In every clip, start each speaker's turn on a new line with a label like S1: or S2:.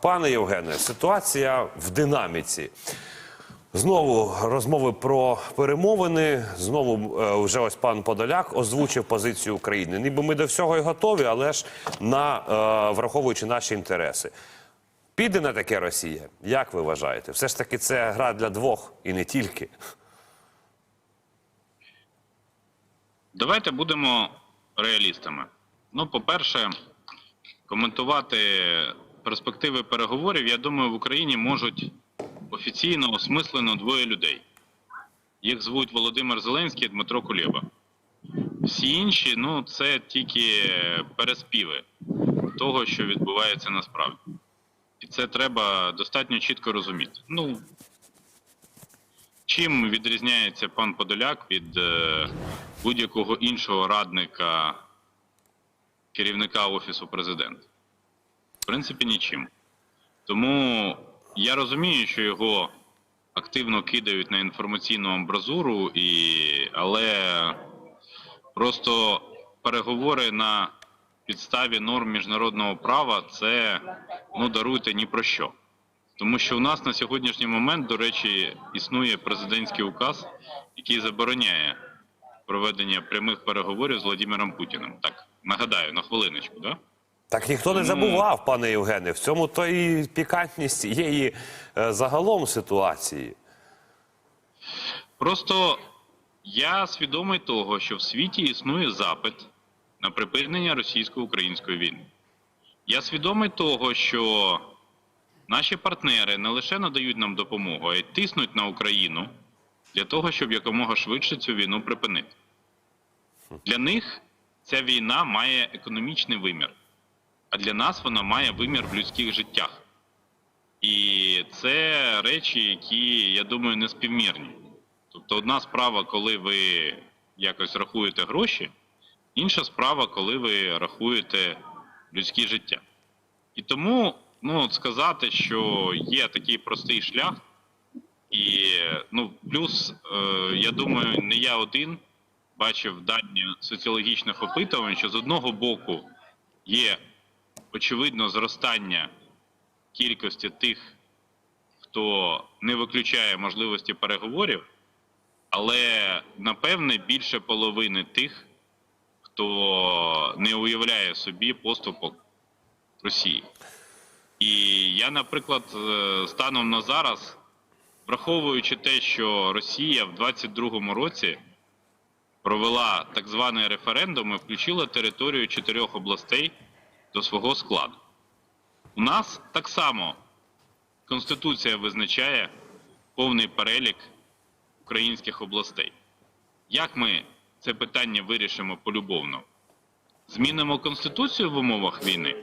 S1: Пане Євгене, ситуація в динаміці. Знову розмови про перемовини. Знову е, вже ось пан Подоляк озвучив позицію України. Ніби ми до всього і готові, але ж на е, враховуючи наші інтереси. Піде на таке Росія? Як ви вважаєте? Все ж таки це гра для двох і не тільки.
S2: Давайте будемо реалістами. Ну, по-перше, коментувати перспективи переговорів, я думаю, в Україні можуть офіційно осмислено двоє людей. Їх звуть Володимир Зеленський і Дмитро Кулєба. Всі інші, ну, це тільки переспіви того, що відбувається насправді. І це треба достатньо чітко розуміти. Ну, Чим відрізняється пан Подоляк від е, будь-якого іншого радника керівника Офісу президента? Принципі, нічим. Тому я розумію, що його активно кидають на інформаційну амбразуру, і... але просто переговори на підставі норм міжнародного права це ну даруйте ні про що. Тому що у нас на сьогоднішній момент, до речі, існує президентський указ, який забороняє проведення прямих переговорів з Владимиром Путіним. Так, нагадаю, на хвилиночку, да?
S1: Так ніхто не забував, пане Євгене. В цьому то і пікантність цієї е, загалом ситуації.
S2: Просто я свідомий того, що в світі існує запит на припинення російсько-української війни. Я свідомий того, що наші партнери не лише надають нам допомогу, а й тиснуть на Україну для того, щоб якомога швидше цю війну припинити. Для них ця війна має економічний вимір, а для нас вона має вимір в людських життях. І це речі, які, я думаю, не співмірні. Тобто, одна справа, коли ви якось рахуєте гроші, інша справа, коли ви рахуєте людське життя. І тому ну, сказати, що є такий простий шлях, і ну, плюс, е, я думаю, не я один бачив дані соціологічних опитувань, що з одного боку є очевидно зростання кількості тих, хто не виключає можливості переговорів, але напевне більше половини тих, хто не уявляє собі поступок Росії. І я, наприклад, е, станом на зараз, враховуючи те, що Росія в 22-му році провела так званий референдум і включила територію чотирьох областей до свого складу. У нас так само Конституція визначає повний перелік українських областей. Як ми це питання вирішимо полюбовно? Змінимо Конституцію в умовах війни?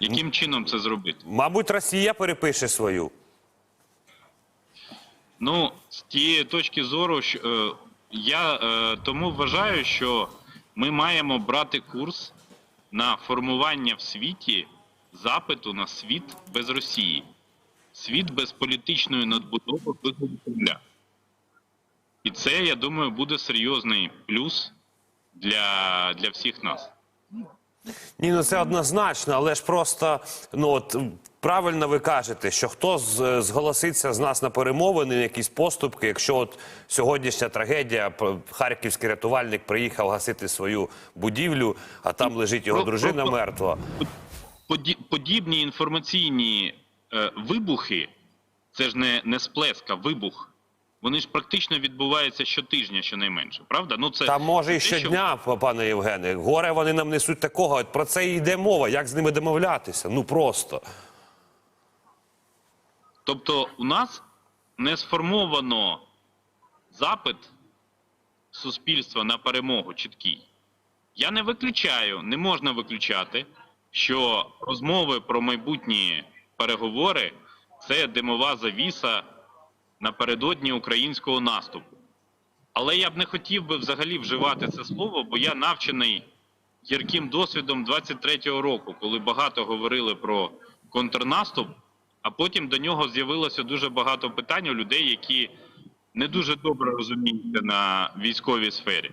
S2: Яким чином це зробити?
S1: Мабуть, Росія перепише свою.
S2: Ну, з тієї точки зору, що, е, я е, тому вважаю, що ми маємо брати курс на формування в світі запиту на світ без Росії, світ без політичної надбудови вигляду Кремля. І це, я думаю, буде серйозний плюс для, для всіх нас.
S1: Ні, ну це однозначно, але ж просто ну от правильно ви кажете, що хто з, зголоситься з нас на перемовини, на якісь поступки, якщо от сьогоднішня трагедія, харківський рятувальник приїхав гасити свою будівлю, а там лежить його дружина мертва.
S2: Подібні інформаційні е, вибухи, це ж не, не сплеск, а вибух. Вони ж практично відбуваються щотижня, щонайменше, правда? Ну це
S1: Та може і
S2: те, що-
S1: щодня, пане Євгене. Горе вони нам несуть такого. От про це і йде мова. Як з ними домовлятися? Ну просто.
S2: Тобто, у нас не сформовано запит суспільства на перемогу чіткий. Я не виключаю, не можна виключати, що розмови про майбутні переговори це димова завіса напередодні українського наступу. Але я б не хотів би взагалі вживати це слово, бо я навчений гірким досвідом 23-го року, коли багато говорили про контрнаступ, а потім до нього з'явилося дуже багато питань у людей, які не дуже добре розуміються на військовій сфері.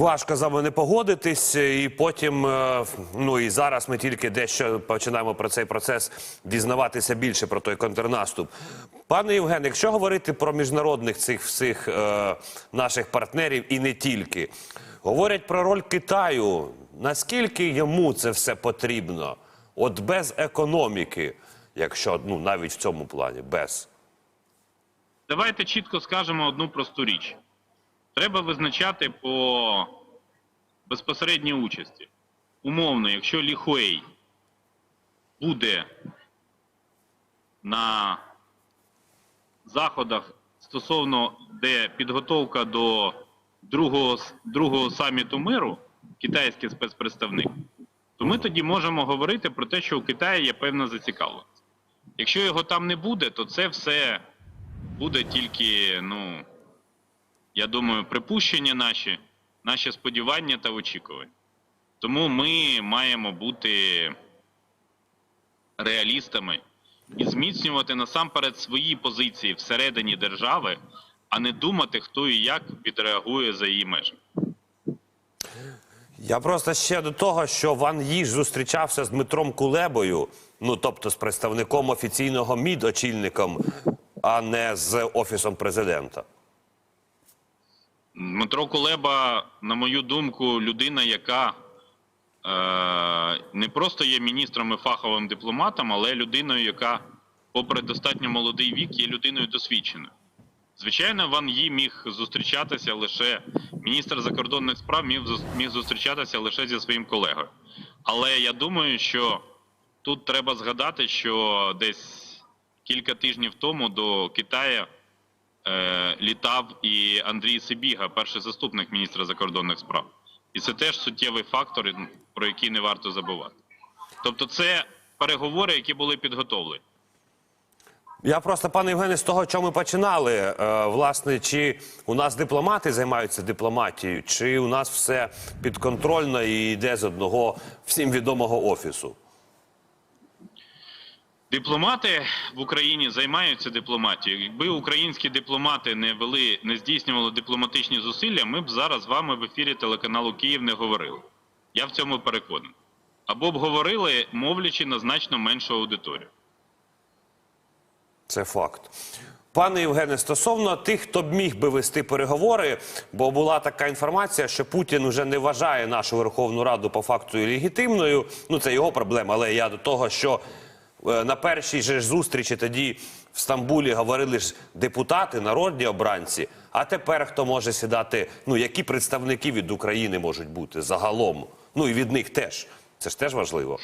S1: Важко за мене погодитись, і потім, е, ну і зараз ми тільки дещо починаємо про цей процес дізнаватися більше про той контрнаступ. Пане Євген, якщо говорити про міжнародних цих всіх е, наших партнерів і не тільки, говорять про роль Китаю. Наскільки йому це все потрібно? От без економіки, якщо ну навіть в цьому плані, без.
S2: Давайте чітко скажемо одну просту річ. Треба визначати по безпосередній участі. Умовно, якщо Ліхуей буде на заходах стосовно де підготовка до другого, другого саміту миру, китайський спецпредставник, то ми тоді можемо говорити про те, що у Китаї є певна зацікавленість. Якщо його там не буде, то це все буде тільки, ну, я думаю, припущення наші, наші сподівання та очікування. Тому ми маємо бути реалістами і зміцнювати насамперед свої позиції всередині держави, а не думати, хто і як відреагує за її межами.
S1: Я просто ще до того, що Ван Їж зустрічався з Дмитром Кулебою, ну тобто з представником офіційного МІД, очільником, а не з офісом президента.
S2: Дмитро Кулеба, на мою думку, людина, яка е, не просто є міністром і фаховим дипломатом, але людиною, яка, попри достатньо молодий вік, є людиною досвідченою. Звичайно, Ван Ї міг зустрічатися лише міністр закордонних справ міг, міг зустрічатися лише зі своїм колегою. Але я думаю, що тут треба згадати, що десь кілька тижнів тому до Китаю літав і Андрій Сибіга, перший заступник міністра закордонних справ. І це теж суттєвий фактор, про який не варто забувати. Тобто, це переговори, які були підготовлені.
S1: Я просто, пане Євгене, з того, чого ми починали, е, власне, чи у нас дипломати займаються дипломатією, чи у нас все підконтрольно і йде з одного всім відомого офісу.
S2: Дипломати в Україні займаються дипломатією. Якби українські дипломати не вели, не здійснювали дипломатичні зусилля, ми б зараз з вами в ефірі телеканалу Київ не говорили. Я в цьому переконаний. Або б говорили, мовлячи на значно меншу аудиторію.
S1: Це факт. Пане Євгене, стосовно тих, хто б міг би вести переговори, бо була така інформація, що Путін вже не вважає нашу Верховну Раду по факту легітимною. Ну це його проблема, але я до того, що на першій же зустрічі тоді в Стамбулі говорили ж депутати, народні обранці. А тепер хто може сідати? Ну які представники від України можуть бути загалом? Ну і від них теж. Це ж теж важливо.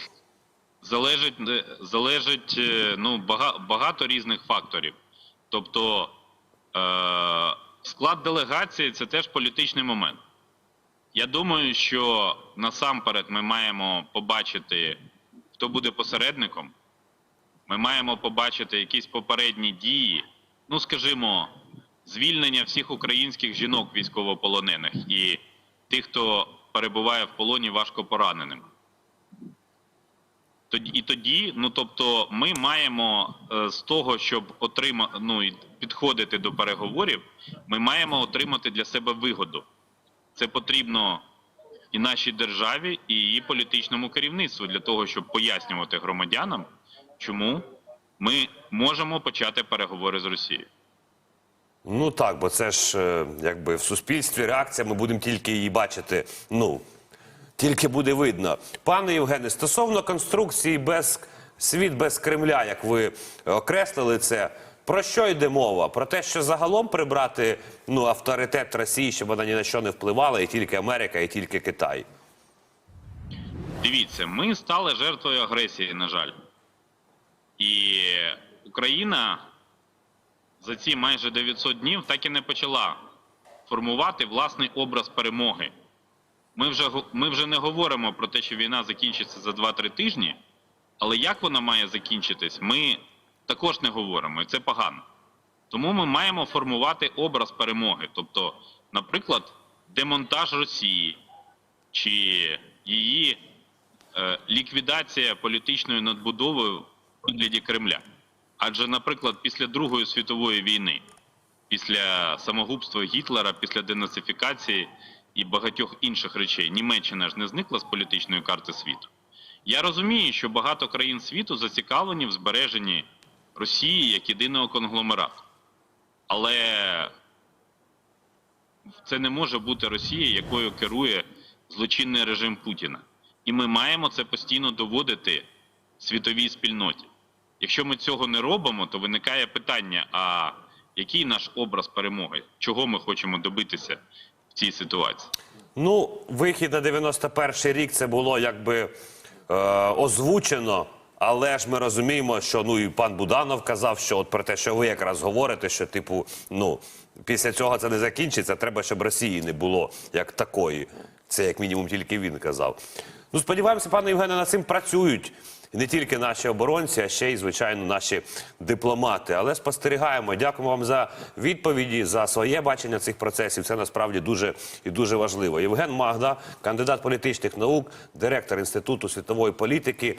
S2: Залежить, е, залежить е, ну, багато різних факторів. Тобто е, склад делегації це теж політичний момент. Я думаю, що насамперед ми маємо побачити, хто буде посередником. Ми маємо побачити якісь попередні дії, ну скажімо, звільнення всіх українських жінок військовополонених і тих, хто перебуває в полоні важко пораненим. І тоді, ну тобто, ми маємо е, з того, щоб отрима, ну, підходити до переговорів, ми маємо отримати для себе вигоду. Це потрібно і нашій державі, і її політичному керівництву для того, щоб пояснювати громадянам, чому ми можемо почати переговори з Росією.
S1: Ну так, бо це ж е, якби в суспільстві реакція, ми будемо тільки її бачити. Ну тільки буде видно. Пане Євгене, стосовно конструкції без світ без Кремля, як ви окреслили це. Про що йде мова? Про те, що загалом прибрати ну авторитет Росії, щоб вона ні на що не впливала, і тільки Америка, і тільки Китай.
S2: Дивіться, ми стали жертвою агресії, на жаль. І Україна за ці майже 900 днів так і не почала формувати власний образ перемоги. Ми вже, ми вже не говоримо про те, що війна закінчиться за 2-3 тижні, але як вона має закінчитись, ми також не говоримо, і це погано. Тому ми маємо формувати образ перемоги. Тобто, наприклад, демонтаж Росії чи її е, ліквідація політичної надбудови вигляді Кремля. Адже, наприклад, після Другої світової війни, після самогубства Гітлера, після денацифікації і багатьох інших речей, Німеччина ж не зникла з політичної карти світу. Я розумію, що багато країн світу зацікавлені в збереженні Росії як єдиного конгломерату. Але це не може бути Росія, якою керує злочинний режим Путіна. І ми маємо це постійно доводити світовій спільноті. Якщо ми цього не робимо, то виникає питання: а який наш образ перемоги? Чого ми хочемо добитися в цій ситуації?
S1: Ну, вихід на 91-й рік це було якби е, озвучено. Але ж ми розуміємо, що ну і пан Буданов казав, що от про те, що ви якраз говорите, що типу, ну після цього це не закінчиться. Треба, щоб Росії не було як такої. Це як мінімум тільки він казав. Ну сподіваємося, пане Євгене, над цим працюють. І не тільки наші оборонці, а ще й, звичайно, наші дипломати. Але спостерігаємо. Дякуємо вам за відповіді, за своє бачення цих процесів. Це насправді дуже і дуже важливо. Євген Магда, кандидат політичних наук, директор Інституту світової політики.